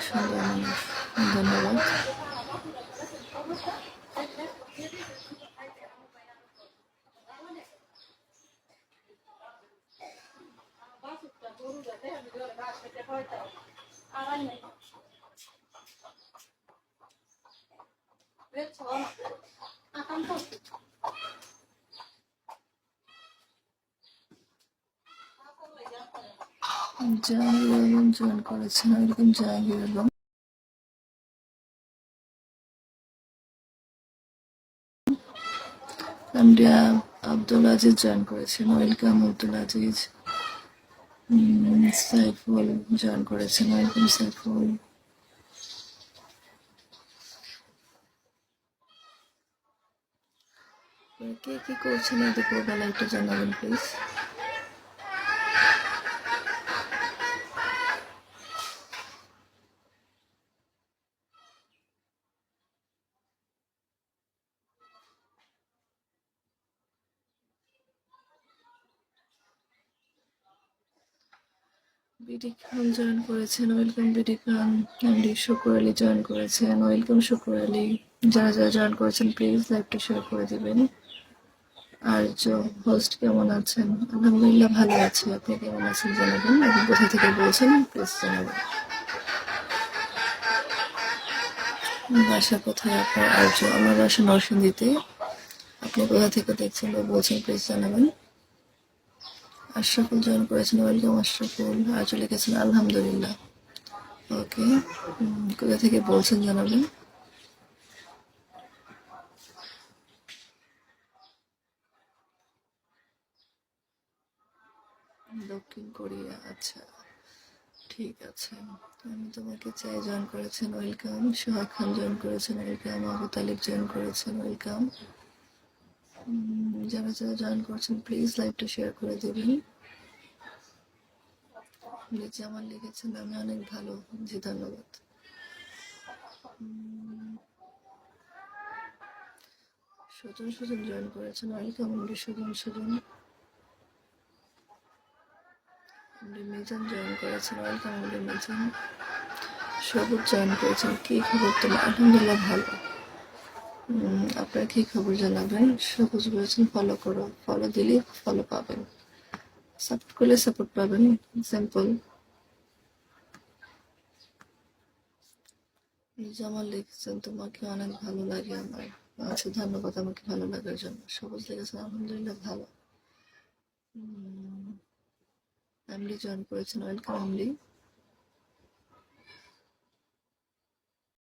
şimdi hemen bundan evet. Ve çoğalmadı. Akan toplu. Jahangir join করেছেন, এরকম Jahangir Alam. MD Abdul Aziz join করেছেন, welcome Abdul Aziz. Saiful join করেছেন, welcome Saiful. কে, কি করছেন? এই দুপুরবেলা একটু জানাবেন, প্লিজ। বিডি খান জয়েন করেছেন, welcome BD Khan. MD Shukur Ali join করেছেন, ওয়েলকাম শুকুর আলী। যারা যারা জয়েন করেছেন, প্লিজ লাইভটা শেয়ার করে দিবেন। আর হোস্ট কেমন আছেন? আলহামদুলিল্লাহ ভালো আছি। আপনি কেমন আছেন জানাবেন? আপনি কোথা থেকে বলছেন, প্লিজ জানাবেন। বাসা কোথায় আপনার? আর্য আমার বাসা নরসিংদীতে। আপনি কোথা থেকে দেখছেন বা বলছেন, প্লিজ জানাবেন। আশরাফুল জয়েন করেছেন, ওয়েলকাম আশরাফুল। আজও লিখেছেন আলহামদুলিল্লাহ। ওকে কোথা থেকে বলছেন জানাবেন? দক্ষিণ কোরিয়া আচ্ছা ঠিক আছে। আমি তোমাকে চাই জয়েন করেছেন, ওয়েলকাম। সোহাগ খান জয়েন করেছেন, ওয়েলকাম। আবু তালিব জয়েন করেছেন, ওয়েলকাম। যারা যারা জয়েন করছেন প্লিজ লাইভটা শেয়ার করে দেবেন। নিচে আমার লিখেছেন আমি অনেক ভালো। জি, ধন্যবাদ। সজন সজন জয়েন করেছেন। Welcome MD Sajan Sajan. Mizan join করেছেন। Welcome MD Mizan. Sabuj join করেছেন। কি খবর তোমার? আলহামদুলিল্লাহ ভালো। আপনার কি খবর জানাবেন? সবুজ বলেছেন ফলো করো। ফলো দিলে ফলো পাবেন। সাপোর্ট করলে সাপোর্ট পাবেন। সিম্পল জামাল লিখেছেন, তোমাকে অনেক ভালো লাগে আমার। আচ্ছা ধন্যবাদ আমাকে ভালো লাগার জন্য। সবুজ লিখেছেন, আলহামদুলিল্লাহ, ভালো। এমডি জয়েন করেছেন। Welcome MD